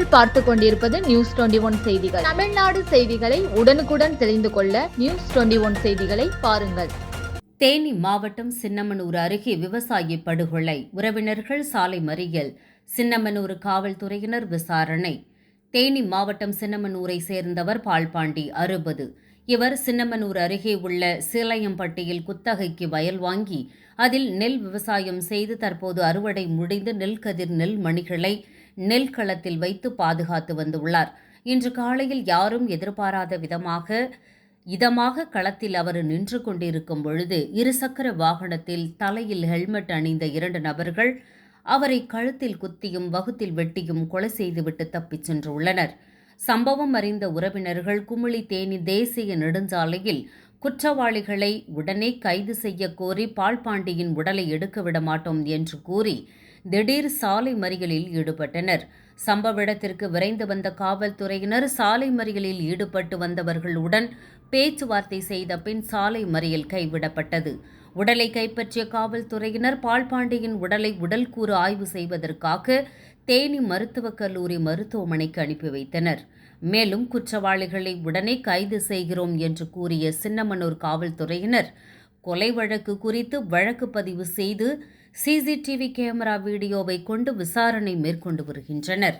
நீங்கள் பார்த்து கொண்டிருப்பது நியூஸ் டுவெண்டி ஒன் செய்திகள். தமிழ்நாடு செய்திகளை உடனுக்குடன் தெரிந்து கொள்ள நியூஸ் டுவெண்டி ஒன் செய்திகளை பாருங்கள். தேனி மாவட்டம் சின்னமனூர் அருகே விவசாயி படுகொலை. உறவினர்கள் சாலை மறியல். சின்னமனூர் காவல்துறையினர் விசாரணை. தேனி மாவட்டம் சின்னமனூரை சேர்ந்தவர் பால்பாண்டி அறுபது. இவர் சின்னமனூர் அருகே உள்ள சீலையம்பட்டியில் குத்தகைக்கு வயல் வாங்கி அதில் நெல் விவசாயம் செய்து தற்போது அறுவடை முடிந்து நெல் கதிர் நெல் மணிகளை நெல் களத்தில் வைத்து பாதுகாத்து வந்துள்ளார். இன்று காலையில் யாரும் எதிர்பாராத விதமாக இதமாக களத்தில் அவர் நின்று கொண்டிருக்கும் பொழுது இருசக்கர வாகனத்தில் தலையில் ஹெல்மெட் அணிந்த இரண்டு நபர்கள் அவரை கழுத்தில் குத்தியும் வகுத்தில் வெட்டியும் கொலை செய்துவிட்டு தப்பிச் சென்றுள்ளனர். சம்பவம் அறிந்த உறவினர்கள் குமிளி தேனி தேசிய நெடுஞ்சாலையில் குற்றவாளிகளை உடனே கைது செய்ய கோரி பால்பாண்டியின் உடலை எடுக்க விட மாட்டோம் என்று கூறி திடீர் சாலை மறியலில் ஈடுபட்டனர். சம்பவ இடத்திற்கு விரைந்து வந்த காவல்துறையினர் சாலை மறியலில் ஈடுபட்டு வந்தவர்களுடன் பேச்சுவார்த்தை செய்த பின் சாலை மறியல் கைவிடப்பட்டது. உடலை கைப்பற்றிய காவல்துறையினர் பால்பாண்டியின் உடலை உடல்கூறு ஆய்வு செய்வதற்காக தேனி மருத்துவக் கல்லூரி மருத்துவமனைக்கு அனுப்பி வைத்தனர். மேலும் குற்றவாளிகளை உடனே கைது செய்கிறோம் என்று கூறிய சின்னமனூர் காவல்துறையினர் கொலை வழக்கு குறித்து வழக்கு பதிவு செய்து சிசிடிவி கேமரா வீடியோவை கொண்டு விசாரணை மேற்கொண்டு வருகின்றனர்.